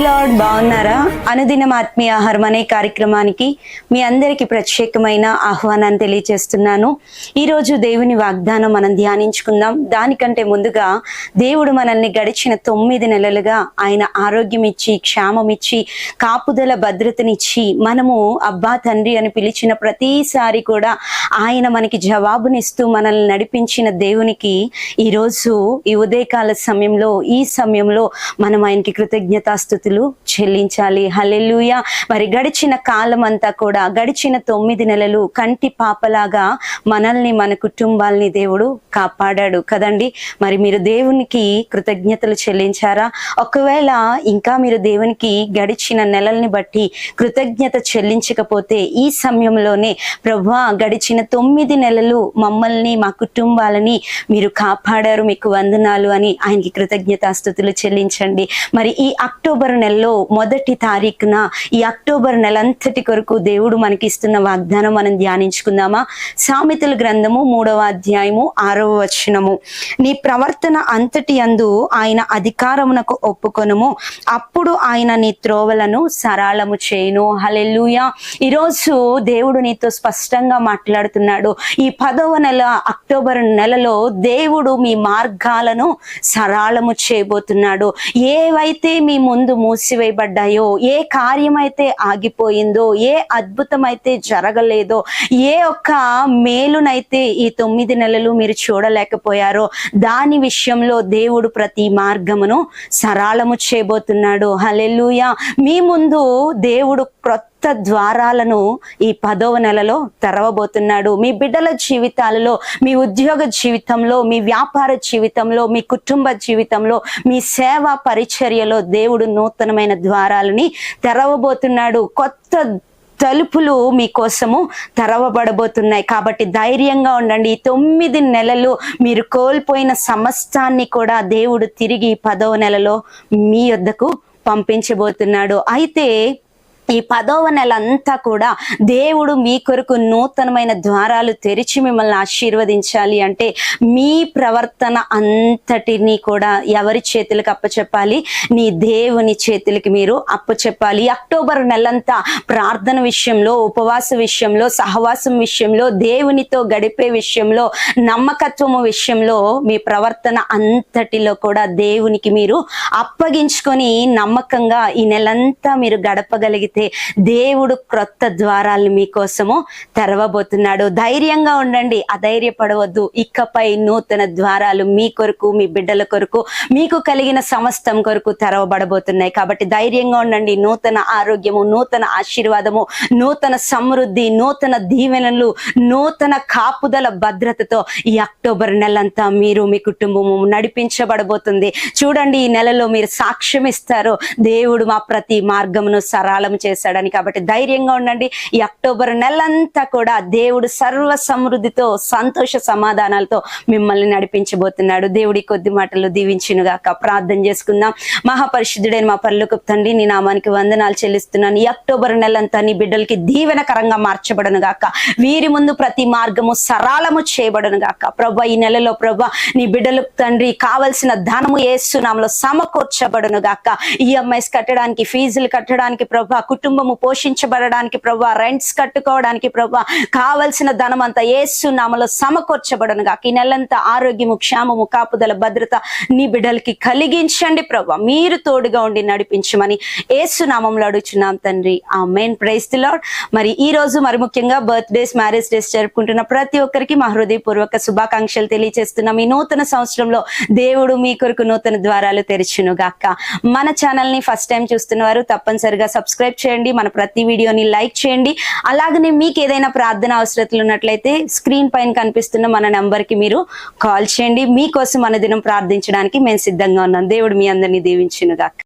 Lord బాగున్నారా? అనుదినం ఆత్మీయ ఆహారం అనే కార్యక్రమానికి మీ అందరికీ ప్రత్యేకమైన ఆహ్వానాన్ని తెలియజేస్తున్నాను. ఈరోజు దేవుని వాగ్దానం మనం ధ్యానించుకుందాం. దానికంటే ముందుగా దేవుడు మనల్ని గడిచిన తొమ్మిది నెలలుగా ఆయన ఆరోగ్యం ఇచ్చి క్షేమం ఇచ్చి కాపుదల భద్రతనిచ్చి మనము అబ్బా తండ్రి అని పిలిచిన ప్రతిసారి కూడా ఆయన మనకి జవాబునిస్తూ మనల్ని నడిపించిన దేవునికి ఈరోజు ఈ ఉదయకాల సమయంలో ఈ సమయంలో మనం ఆయనకి స్థుతులు చెల్లించాలి. హలెలుయ మరి గడిచిన కాలం అంతా కూడా గడిచిన తొమ్మిది నెలలు కంటి పాపలాగా మనల్ని మన కుటుంబాల్ని దేవుడు కాపాడాడు కదండి. మరి మీరు దేవునికి కృతజ్ఞతలు చెల్లించారా? ఒకవేళ ఇంకా మీరు దేవునికి గడిచిన నెలల్ని బట్టి కృతజ్ఞత చెల్లించకపోతే ఈ సమయంలోనే ప్రభా గడిచిన తొమ్మిది నెలలు మమ్మల్ని మా కుటుంబాలని మీరు కాపాడారు. మీకు వందనాలు అని ఆయనకి కృతజ్ఞతాస్థుతులు చెల్లించండి. మరి ఈ అక్టోబర్ నెలలో మొదటి తారీఖున ఈ అక్టోబర్ నెలంతటి కొరకు దేవుడు మనకి ఇస్తున్న వాగ్దానం మనం ధ్యానించుకుందామా? సామెతల గ్రంథము మూడవ అధ్యాయము ఆరవ వచనము. నీ ప్రవర్తన అంతటి అందు ఆయన అధికారమునకు ఒప్పుకొనుము. అప్పుడు ఆయన నీ త్రోవలను సరళము చేయను. హలెల్లుయా. ఈరోజు దేవుడు నీతో స్పష్టంగా మాట్లాడుతున్నాడు. ఈ పదవ నెల అక్టోబర్ నెలలో దేవుడు మీ మార్గాలను సరళము చేయబోతున్నాడు. ఏవైతే మీ ముందు మూసివేయబడ్డాయో? ఏ కార్యమైతే ఆగిపోయిందో? ఏ అద్భుతమైతే జరగలేదో? ఏ ఒక్క మేలునైతే ఈ తొమ్మిది నెలలు మీరు చూడలేకపోయారో? దాని విషయంలో దేవుడు ప్రతి మార్గమును సరళము చేయబోతున్నాడు. హలెల్లుయా. మీ ముందు దేవుడు క్రొత్త కొత్త ద్వారాలను ఈ పదవ నెలలో తెరవబోతున్నాడు. మీ బిడ్డల జీవితాలలో మీ ఉద్యోగ జీవితంలో మీ వ్యాపార జీవితంలో మీ కుటుంబ జీవితంలో మీ సేవా పరిచర్యలో దేవుడు నూతనమైన ద్వారాలని తెరవబోతున్నాడు. కొత్త తలుపులు మీకోసము తెరవబడబోతున్నాయి. కాబట్టి ధైర్యంగా ఉండండి. ఈ తొమ్మిది నెలలు మీరు కోల్పోయిన సమస్తాన్ని కూడా దేవుడు తిరిగి పదవ నెలలో మీ వద్దకు పంపించబోతున్నాడు. అయితే ఈ పదవ నెల అంతా కూడా దేవుడు మీ కొరకు నూతనమైన ద్వారాలు తెరిచి మిమ్మల్ని ఆశీర్వదించాలి అంటే మీ ప్రవర్తన అంతటిని కూడా ఎవరి చేతులకు అప్పచెప్పాలి? నీ దేవుని చేతులకి మీరు అప్పచెప్పాలి. అక్టోబర్ నెలంతా ప్రార్థన విషయంలో ఉపవాస విషయంలో సహవాసం విషయంలో దేవునితో గడిపే విషయంలో నమ్మకత్వము విషయంలో మీ ప్రవర్తన అంతటిలో కూడా దేవునికి మీరు అప్పగించుకొని నమ్మకంగా ఈ నెలంతా మీరు గడపగలిగితే దేవుడు క్రొత్త ద్వారాలను మీకోసము తెరవబోతున్నాడు ధైర్యంగా ఉండండి అధైర్యపడవద్దు. ఇకపై నూతన ద్వారాలు మీ కొరకు మీ బిడ్డల కొరకు మీకు కలిగిన సమస్తం కొరకు తెరవబడబోతున్నాయి. కాబట్టి ధైర్యంగా ఉండండి నూతన ఆరోగ్యము నూతన ఆశీర్వాదము నూతన సమృద్ధి నూతన దీవెనలు నూతన కాపుదల భద్రతతో ఈ అక్టోబర్ నెలంతా మీరు మీ కుటుంబము నడిపించబడబోతుంది. చూడండి ఈ నెలలో మీరు సాక్ష్యం ఇస్తారు దేవుడు మా ప్రతి మార్గమును సరళం చేశాడని. కాబట్టి ధైర్యంగా ఉండండి. ఈ అక్టోబర్ నెలంతా కూడా దేవుడు సర్వ సమృద్ధితో సంతోష సమాధానాలతో మిమ్మల్ని నడిపించబోతున్నాడు. దేవుడి కొద్ది మాటలు దీవించినగాక ప్రార్థన చేసుకుందాం. మహాపరిశుద్ధుడైన మా పర్లోకి తండ్రి నీ నామానికి వందనాలు చెల్లిస్తున్నాను. ఈ అక్టోబర్ నెలంతా నీ బిడ్డలకి దీవెనకరంగా మార్చబడను గాక వీరి ముందు ప్రతి మార్గము సరళము చేయబడను గాక ప్రభా ఈ నెలలో ప్రభా నీ బిడ్డలకు తండ్రి కావలసిన ధనము ఏసునామలో సమకూర్చబడను గాక ఈఎంఐస్ కట్టడానికి ఫీజులు కట్టడానికి ప్రభా కుటుంబము పోషించబడడానికి ప్రభా రెంట్స్ కట్టుకోవడానికి ప్రభా కావలసిన ధనం అంతా ఏసునామలో సమకూర్చబడను గాక ఈ నెలంతా ఆరోగ్యము క్షేమము కాపుదల భద్రత నీ బిడ్డలకి కలిగించండి ప్రభా మీరు తోడుగా ఉండి నడిపించమని ఏసునామంలో అడుగుచున్నాం తండ్రి. ఆ మెయిన్ ప్రైజ్ లాడ్ మరి ఈ రోజు మరి ముఖ్యంగా బర్త్డేస్ మ్యారేజ్ డేస్ జరుపుకుంటున్న ప్రతి ఒక్కరికి మా హృదయపూర్వక శుభాకాంక్షలు తెలియజేస్తున్నాం ఈ నూతన సంవత్సరంలో దేవుడు మీ కొరకు నూతన ద్వారాలు తెరిచును గాక మన ఛానల్ని ఫస్ట్ టైం చూస్తున్న వారు తప్పనిసరిగా సబ్స్క్రైబ్ చేయండి మన ప్రతి వీడియోని లైక్ చేయండి. అలాగనే మీకు ఏదైనా ప్రార్థన అవసరతలు ఉన్నట్లయితే స్క్రీన్ పైన కనిపిస్తున్న మన నెంబర్కి మీరు కాల్ చేయండి. మీకోసం మన దినం ప్రార్థించడానికి మేము సిద్ధంగా ఉన్నాం. దేవుడు మీ అందరినీ దీవించినగాక.